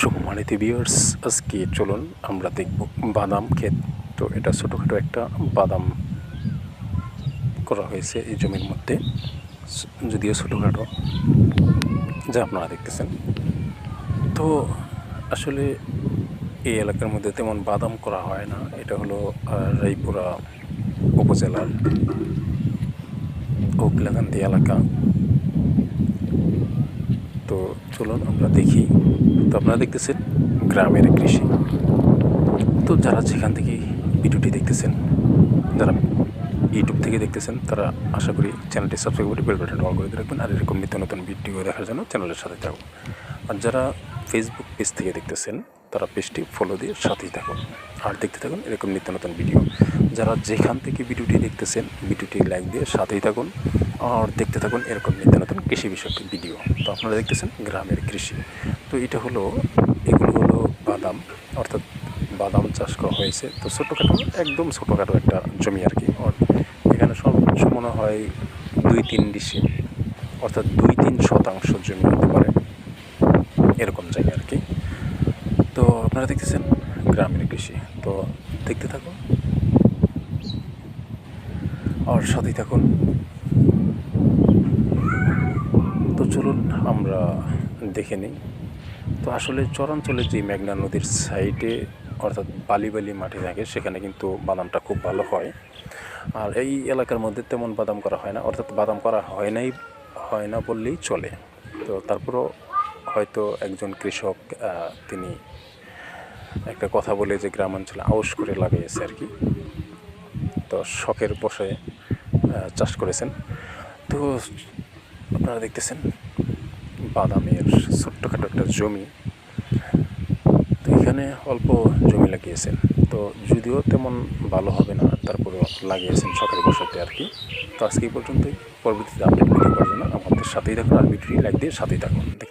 সম্মানিত ভিউয়ার্স আজকে চলুন আমরা দেখব বাদাম ক্ষেত। তো এটা ছোটোখাটো একটা বাদাম করা হয়েছে এই জমির মধ্যে। যদিও ছোটোখাটো, যা আপনারা দেখতেছেন। তো আসলে এই এলাকার মধ্যে তেমন বাদাম করা হয় না। এটা হলো রায়পুরা উপজেলার ওকলাকান্দি এলাকা। তো চলুন আমরা দেখি। তো আপনারা দেখতেছেন গ্রামের কৃষি। তো যারা যেখান থেকে ভিডিওটি দেখতেছেন, যারা ইউটিউব থেকে দেখতেছেন, তারা আশা করি চ্যানেলটি সাবস্ক্রাইব করে বেল বাটন অন করে রাখবেন। আর এরকম নিত্য নতুন ভিডিও দেখার জন্য চ্যানেলের সাথে থাকুন। আর যারা ফেসবুক পেজ থেকে দেখতেছেন, তারা পেজটি ফলো দিয়ে সাথেই থাকুন। আর দেখতে থাকুন এরকম নিত্য নতুন ভিডিও। যারা যেখান থেকে ভিডিওটি দেখতেছেন, ভিডিওটি লাইক দিয়ে সাথেই থাকুন। আর দেখতে থাকুন এরকম নিত্য নতুন কৃষি বিষয়ক ভিডিও। তো আপনারা দেখতেছেন গ্রামের কৃষি। তো এটা হলো, এগুলো হলো বাদাম, অর্থাৎ বাদাম চাষ করা হয়েছে। তো ছোটোখাটো, একদম ছোটোখাটো একটা জমি আর কি। এখানে সর্বোচ্চ মনে হয় দুই তিন ডিসি, অর্থাৎ দুই তিন শতাংশ জমি হতে পারে। এরকম জায়গা আর কি। তো আপনারা দেখতেছেন গ্রামের কৃষি। তো দেখতে থাকুন। আর সাথেই থাকুন তো চলুন, আমরা দেখে নিই। তো আসলে চরাঞ্চলে যে মেঘনা নদীর সাইডে, অর্থাৎ বালি বালি মাটি থাকে, সেখানে কিন্তু বাদামটা খুব ভালো হয়। আর এই এলাকার মধ্যে তেমন বাদাম করা হয় না, অর্থাৎ বাদাম করা হয় নাই, হয় না বললেই চলে। তো তারপরও হয়তো একজন কৃষক তিনি একটা কথা বলে যে গ্রামাঞ্চলে আউশ করে লাগিয়েছে আর কি। তো শখের বসে চাষ করেছেন। তো আপনারা দেখতেছেন বাদামের ছোট্টখাটো একটা জমি। তো এখানে অল্প জমি লাগিয়েছেন। তো যদিও তেমন ভালো হবে না তারপরে লাগিয়েছেন সকালে বসতে আর কি। তো আজকে এই পর্যন্তই। পরবর্তীতে আপডেট করার জন্য আমাদের সাথেই থাকুন আর ভিডিওটি লাইক দিয়ে সাথেই থাকুন।